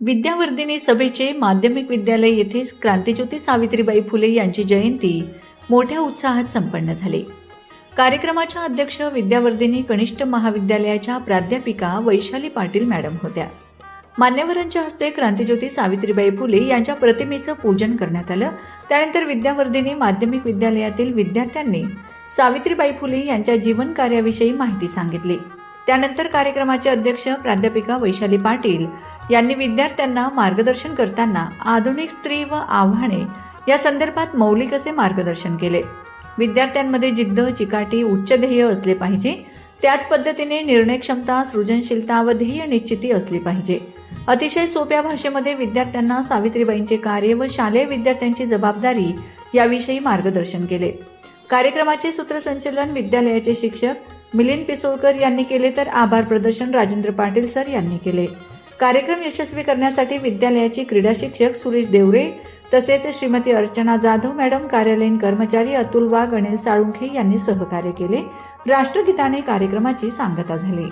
विद्यावर्धिनी सभेचे माध्यमिक विद्यालय येथे क्रांतीज्योती सावित्रीबाई फुले यांची जयंती मोठ्या उत्साहात संपन्न झाली. कार्यक्रमाच्या अध्यक्ष विद्यावर्धिनी कनिष्ठ महाविद्यालयाच्या प्राध्यापिका वैशाली पाटील मॅडम होत्या. मान्यवरांच्या हस्ते क्रांतीज्योती सावित्रीबाई फुले यांच्या प्रतिमेचं पूजन करण्यात आलं. त्यानंतर विद्यावर्धिनी माध्यमिक विद्यालयातील विद्यार्थ्यांनी सावित्रीबाई फुले यांच्या जीवन कार्याविषयी माहिती सांगितली. त्यानंतर कार्यक्रमाचे अध्यक्ष प्राध्यापिका वैशाली पाटील यांनी विद्यार्थ्यांना मार्गदर्शन करताना आधुनिक स्त्री व आव्हाने या संदर्भात मौलिक असे मार्गदर्शन केले. विद्यार्थ्यांमध्ये जिद्द चिकाटी उच्च ध्येय असले पाहिजे. त्याच पद्धतीने निर्णय क्षमता सृजनशीलता व ध्येय निश्चिती असली पाहिजे. अतिशय सोप्या भाषेमध्ये विद्यार्थ्यांना सावित्रीबाईंचे कार्य व शालेय विद्यार्थ्यांची जबाबदारी याविषयी मार्गदर्शन केले. कार्यक्रमाचे सूत्रसंचलन विद्यालयाचे शिक्षक मिलिंद पिसोळकर यांनी केले तर आभार प्रदर्शन राजेंद्र पाटील सर यांनी केले. कार्यक्रम यशस्वी करण्यासाठी विद्यालयाची क्रीडा शिक्षक सुरेश देवरे तसेच श्रीमती अर्चना जाधव मॅडम कार्यालयीन कर्मचारी अतुल वाघ अनिल साळुंखे यांनी सहकार्य केले. राष्ट्रगीताने कार्यक्रमाची सांगता झाली.